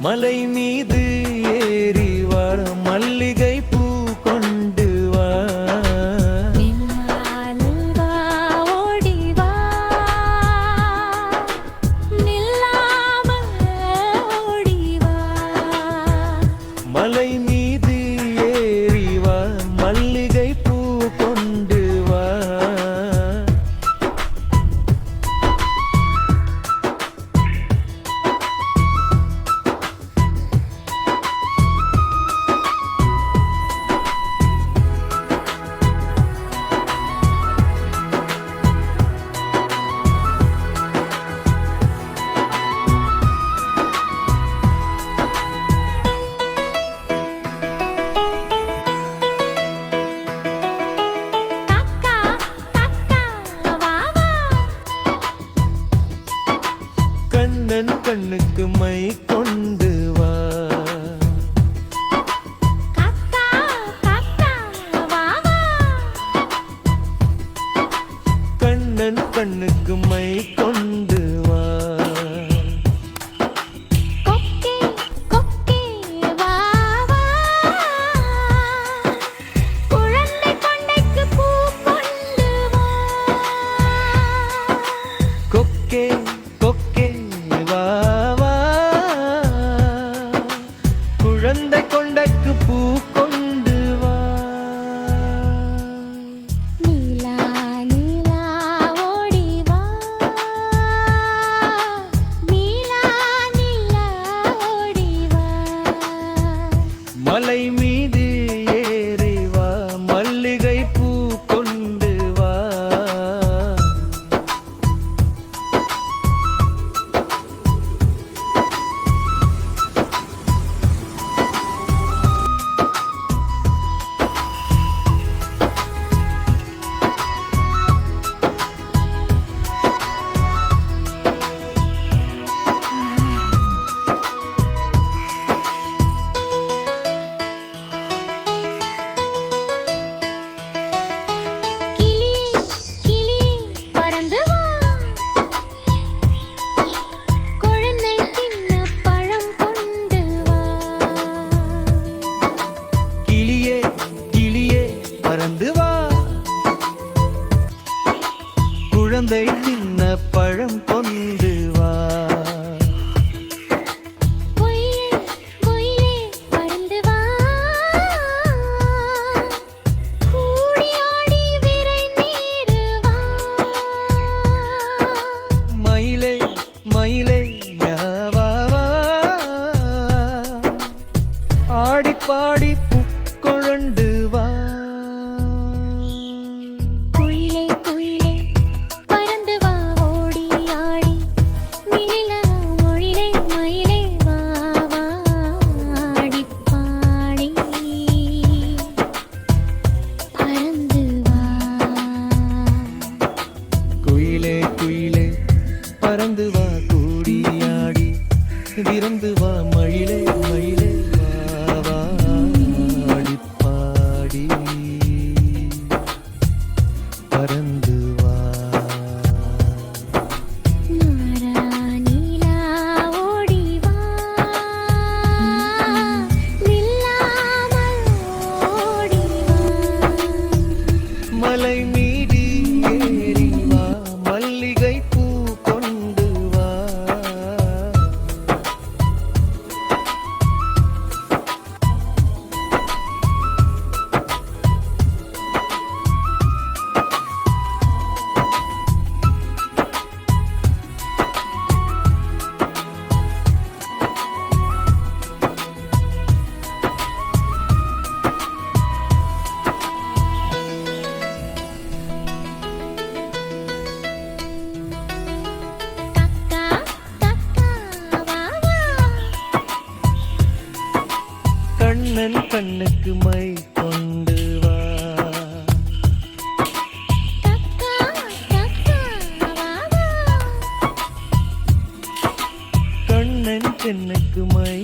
மலை மீது ஏறி வர மல்லிகை கண்ணன் கண்ணுக்கு மை கொண்டு வா. கண்ணன் கண்ணுக்கு மை கொண்டு கொண்டைக்கு பூக்கும் They. விரைந்து வா கூடியாடி. விரைந்து கண்ணன் கண்ணுக்கு மை கொண்டு வா. கண்ணன் கண்ணுக்கு மை